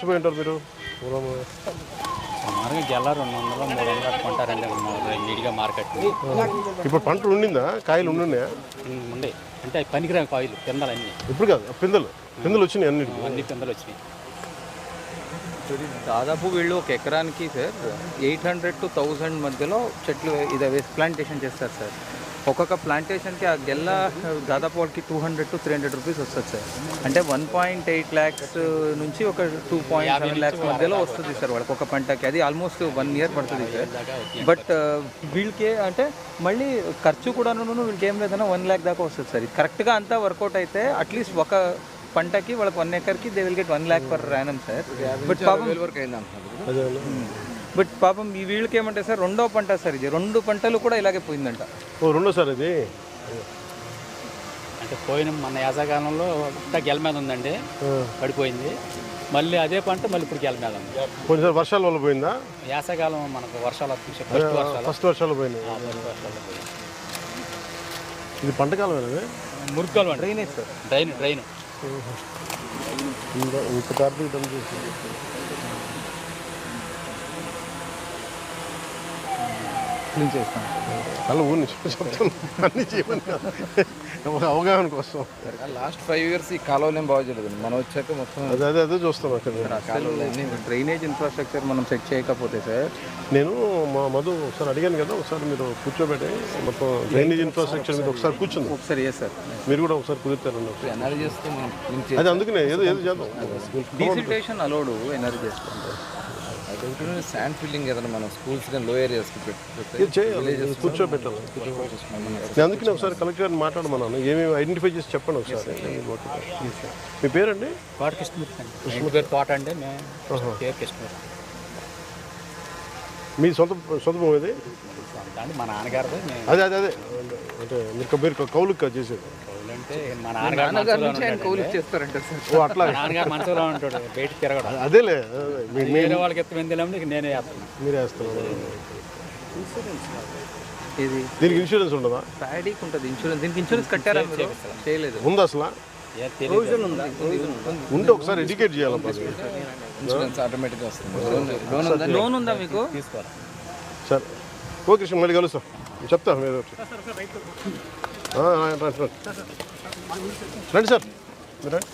మర్చిపోయింటారు మీరు. సుమారుగా గెల రెండు వందలు మూడు వందలు కట్టుకుంటారండి నీట్గా మార్కెట్. ఇప్పుడు పంట ఉండిందా? కాయలు ఉండున్నాయా? ఉండే. అంటే అవి పనికిరాని కాయలు పిందలు అన్నీ. ఇప్పుడు కాదు పిందెలు. పిందెలు వచ్చినాయి అన్నిటికీ. అన్ని పిందలు వచ్చినాయి. దాదాపు వీళ్ళు ఒక ఎకరానికి sir eight hundred to thousand మధ్యలో చెట్లు ఇది వేసి ప్లాంటేషన్ చేస్తారు సార్. ఒక్కొక్క ప్లాంటేషన్కి ఆ గెల్ల దాదాపు వాళ్ళకి two hundred to three hundred rupees వస్తుంది సార్. అంటే వన్ పాయింట్ ఎయిట్ ల్యాక్స్ నుంచి ఒక టూ పాయింట్ సెవెన్ ల్యాక్స్ మధ్యలో వస్తుంది సార్ వాళ్ళకి ఒక పంటకి. అది ఆల్మోస్ట్ వన్ ఇయర్ పడుతుంది సార్. బట్ వీళ్ళకి అంటే మళ్ళీ ఖర్చు కూడాను వీళ్ళకి ఏం లేదన్నా వన్ ల్యాక్ దాకా వస్తుంది సార్. ఇది కరెక్ట్గా అంతా వర్కౌట్ అయితే అట్లీస్ట్ ఒక పంటకి వాళ్ళకి one ఎకర్కి they will get one lakh per annum sir. But పాపం అదే బట్ పాపం ఈ వీళ్ళకి ఏమంటే సార్ రెండో పంట సార్ ఇది. రెండు పంటలు కూడా ఇలాగే పోయిందంట. ఓ రెండోసారి ఇది? అంటే పోయిన మన యాసకాలంలో అంతా గెల మీద ఉందండి. పడిపోయింది. మళ్ళీ అదే పంట మళ్ళీ ఇప్పుడు గెల మీద ఉంది. కొంచెం వర్షాల వల్ల పోయిందా? యాసకాలం మనకు వర్షాలు వస్తుంది ఫస్ట్ వర్షాలు. ఫస్ట్ వర్షాలు first వర్షాలు. ఇది పంట కాలం అనేది మురుగ్గాలు అండి. Drainage sir. Drain drain. ఇంకా క్లీన్ చేస్తాం. అలా ఊరిని చెప్తాను అన్ని చేయమని. ఒక అవగాహన కోసం. లాస్ట్ ఫైవ్ ఇయర్స్ ఈ కాలువలు ఏం బాగా చేయలేదు మనం వచ్చాక మొత్తం అదే అదే అదే చూస్తాం అక్కడ. డ్రైనేజ్ ఇన్ఫ్రాస్ట్రక్చర్ మనం సెట్ చేయకపోతే సార్? నేను మా మధు ఒకసారి అడిగాను కదా ఒకసారి మీరు కూర్చోబెట్టి మొత్తం డ్రైనేజ్ ఇన్ఫ్రాస్ట్రక్చర్ మీద ఒకసారి కూర్చుంది. ఒకసారి ఏ సార్ మీరు కూడా ఒకసారి కుదురుతారన్న ఎనర్జీ చేస్తే మనం. అది అందుకనే ఏదో ఏదో చేద్దాం. అలౌడ్ ఎనర్జీ చేస్తాం అదేంటంటే శాండ్ ఫిల్లింగ్ ఏదైనా మనం స్కూల్స్ కానీ లో ఏరియాస్కి పెట్టి కూర్చోబెట్టాలి నేను అందుకనే ఒకసారి కలెక్టర్ గారిని మాట్లాడమన్నాను ఏమేమి ఐడెంటిఫై చేసి చెప్పండి ఒకసారి. మీ పేరండి? తోట కృష్ణమూర్తి అండి. కృష్ణ పేరు తోట పేరు కృష్ణమూర్తి. మీ సొంత సొంత భూమి ఇది మా నాన్నగారిది మేము అదే అదే అదే. అంటే మీరు మీరు కౌలుకి చేసేది. అంటే మా నాన్నగారు నాన్నగారి మనసులో నుంచి ఆయన ఉంటాడండి. కౌలు ఇచ్చేస్తారంట సార్. ఓ అట్లా. మా నాన్నగారు మనసులో ఉంటాడు బయటికి తిరగడం. అదేలే. అదే. మీ- మీ- వేరే వాళ్ళకి ఎత్తు వెందిలేమో నేనే మీరే వేస్తున్నారు ఇది దీనికి ఇన్సూరెన్స్ ఉండదా? ప్యాడీకి ఉంటుంది ఇన్సూరెన్స్ దీనికి ఇన్సూరెన్స్ కట్టారా మీరు? చేయలేదు. ఉందా అసలు? ఏ తెలియదు ఉంటే ఒకసారి ఎడ్యుకేట్ చేయాలబ్బా ఇన్సూరెన్స్ ఆటోమేటిక్గా వస్తుంది. లోన్ ఉందా? లోన్ ఉందా? మీకు? తీసుకోవాలి సరే. ఓకే కృష్ణ మళ్ళీ కలుస్తాం. చెప్తా మీరు. రండి సార్ మీరు రండి